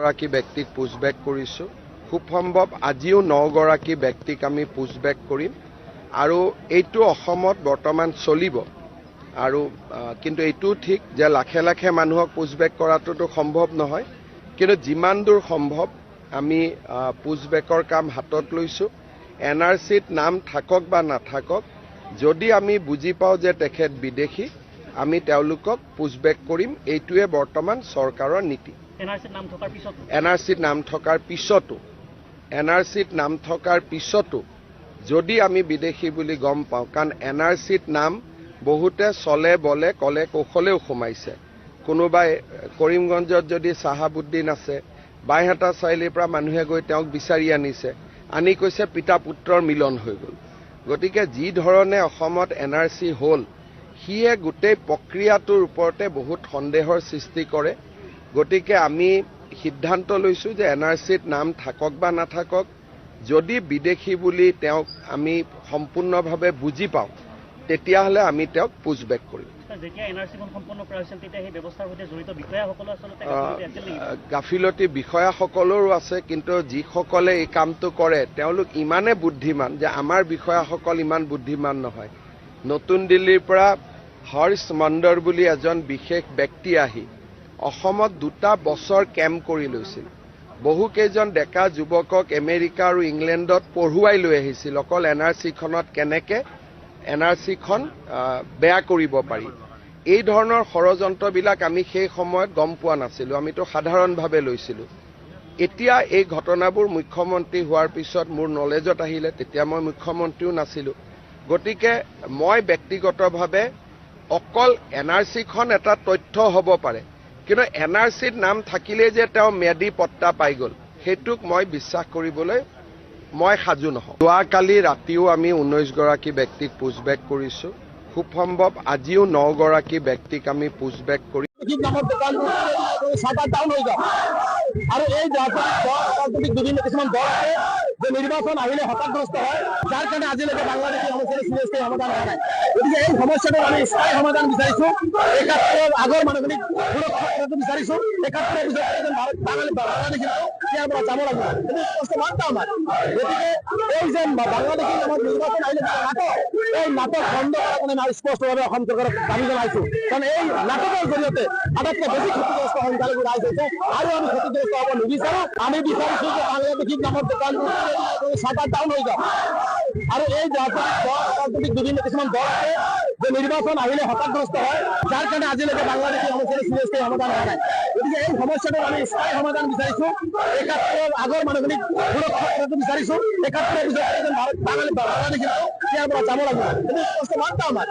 গৰাকী ব্যক্তিক পুছবেক কৰিছোঁ। খুব সম্ভৱ আজিও নগৰাকী ব্যক্তিক আমি পুছবেক কৰিম। আৰু এইটো অসমত বৰ্তমান চলিব। আৰু কিন্তু এইটোও ঠিক যে লাখে লাখে মানুহক পুছবেক কৰাটোতো সম্ভৱ নহয়। কিন্তু যিমান দূৰ সম্ভৱ আমি আহ, পুছবেকৰ কাম হাতত লৈছোঁ। এন আৰ চিত নাম থাকক বা নাথাকক যদি আমি বুজি পাওঁ যে তেখেত বিদেশী আমি তেওঁলোকক পুছবেক কৰিম এইটোৱে বৰ্তমান চৰকাৰৰ নীতি। এন আৰ চিত নাম থকাৰ পিছতো? এন আৰ চিত নাম থকাৰ পিছতো এন আৰ চিত নাম থকাৰ পিছতো যদি আমি বিদেশী বুলি গম পাওঁ কাৰণ এন আৰ চিত নাম বহুতে চলে বলে কলে কৌশলেও সোমাইছে। কোনোবাই কৰিমগঞ্জত যদি চাহাবুদ্দিন আছে বাইহাটা চাৰিআলিৰ পৰা মানুহে গৈ তেওঁক বিচাৰি আনিছে আনি কৈছে পিতা পুত্ৰৰ মিলন হৈ গ'ল। গতিকে যি ধৰণে অসমত এন আৰ চি হ'ল সিয়ে গোটেই প্ৰক্ৰিয়াটোৰ ওপৰতে বহুত সন্দেহৰ সৃষ্টি কৰে। গতিকে আমি সিদ্ধান্ত লৈছোঁ যে এন আৰ চিত নাম থাকক বা নাথাকক যদি বিদেশী বুলি তেওঁক আমি সম্পূৰ্ণভাৱে বুজি পাওঁ তেতিয়াহ'লে আমি তেওঁক পুছবেক কৰিম। যেতিয়া এন আৰ চিখন সম্পন্ন কৰা হৈছিল তেতিয়া সেই ব্যৱস্থাৰ সৈতে জড়িত বিষয়াসকলো আচলতে আহ, গাফিলতি আছিল নেকি? গাফিলতি বিষয়াসকলৰো আছে কিন্তু যিসকলে এই কামটো কৰে তেওঁলোক ইমানে বুদ্ধিমান যে আমাৰ বিষয়াসকল ইমান বুদ্ধিমান নহয়। নতুন দিল্লীৰ পৰা হৰ্ষ মণ্ডৰ বুলি এজন বিশেষ ব্যক্তি আহি অসমত দুটা বছৰ কেম্প কৰি লৈছিল। বহুকেইজন ডেকা যুৱকক আমেৰিকা আৰু ইংলেণ্ডত পঢ়ুৱাই লৈ আহিছিল। অকল এন আৰ চিখনত কেনেকে এন আৰ চিখন বেয়া কৰিব পাৰি। এই ধৰণৰ ষড়যন্ত্ৰবিলাক আমি সেই সময়ত গম পোৱা নাছিলোঁ। আমিতো সাধাৰণভাৱে লৈছিলোঁ। এতিয়া এই ঘটনাবোৰ মুখ্যমন্ত্ৰী হোৱাৰ পিছত মোৰ নলেজত আহিলে। তেতিয়া মই মুখ্যমন্ত্ৰীও নাছিলোঁ। গতিকে মই ব্যক্তিগতভাৱে অকল এন আৰ চিখন এটা তথ্য হ'ব পাৰে। কিন্তু এন আৰ চিত নাম থাকিলেই যে তেওঁ ম্যাদী পট্টা পাই গ'ল, সেইটোক মই বিশ্বাস কৰিবলৈ মই সাজু নহওঁ। যোৱাকালি ৰাতিও আমি ঊনৈছগৰাকী ব্যক্তিক পুছবেক কৰিছোঁ। খুব সম্ভৱ আজিও নগৰাকী ব্যক্তিক আমি পুছবেক যায় আৰু আহিলে হতাশগ্ৰস্ত হয়। যাৰ কাৰণে আজিলৈকে বাংলাদেশী সমস্যাটো চিৰিয়াছলি সমাধান হোৱা গতিকে এই সমস্যাটোৰ আমি স্থায়ী সমাধান বিচাৰিছো একাত্তৰৰ আগৰ মানুহখিনিক সুৰক্ষা বিচাৰিছো একাত্তৰৰ বাংলাদেশী ইয়াৰ যাব লাগিব স্পষ্ট বাৰ্তা আমাৰ গতিকে এই যে বাংলাদেশী নামত নিৰ্বাচন আহিলে নাটক এই নাটক বন্ধ কৰাৰ কাৰণে আমি স্পষ্টভাৱে অসম চৰকাৰক দাবি জনাইছো কাৰণ এই নাটকৰ জৰিয়তে আটাইতকৈ বেছি ক্ষতিগ্ৰস্ত সংখ্যালঘু ৰাইজ হৈছে আৰু আমি ক্ষতিগ্ৰস্ত হ'ব নিবিচাৰো আমি বিচাৰিছো যে বাংলাদেশী নামৰ দোকান চাটাৰ ডাউন হৈ যাওক আৰু এই ৰাজনৈতিক বিভিন্ন কিছুমান দল আছে যে নিৰ্বাচন আহিলে হতাশগ্ৰস্ত হয়। যাৰ কাৰণে আজিলৈকে বাংলাদেশী সমস্যাটো চিৰিয়াছলি সমাধান হোৱা নাই। গতিকে এই সমস্যাটোৰ আমি স্থায়ী সমাধান বিচাৰিছো একাত্তৰৰ আগৰ মানুহখিনিক সুৰক্ষা বিচাৰিছো একাত্তৰৰ পিছত বাঙালী বাংলাদেশী ইয়াৰ যাব লাগিব স্পষ্ট বাৰ্তা আমাৰ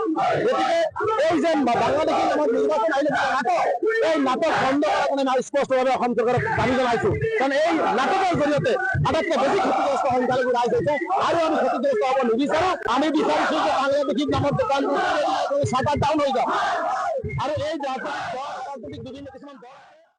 গতিকে এই যে বাংলাদেশী নামত নিৰ্বাচন আহিলে নাটক এই নাটক বন্ধ কৰাৰ কাৰণে আমি স্পষ্টভাৱে অসম চৰকাৰক দাবি জনাইছো কাৰণ এই নাটকৰ জৰিয়তে আটাইতকৈ বেছি ক্ষতিগ্ৰস্ত সংখ্যালঘু ৰাইজ হৈছে আৰু আমি ক্ষতিগ্ৰস্ত হ'ব নিবিচাৰো আমি বিচাৰিছো যে বাংলাদেশী নামৰ দোকান চাটাৰ ডাউন হৈ যাওক আৰু এই বিভিন্ন কিছুমান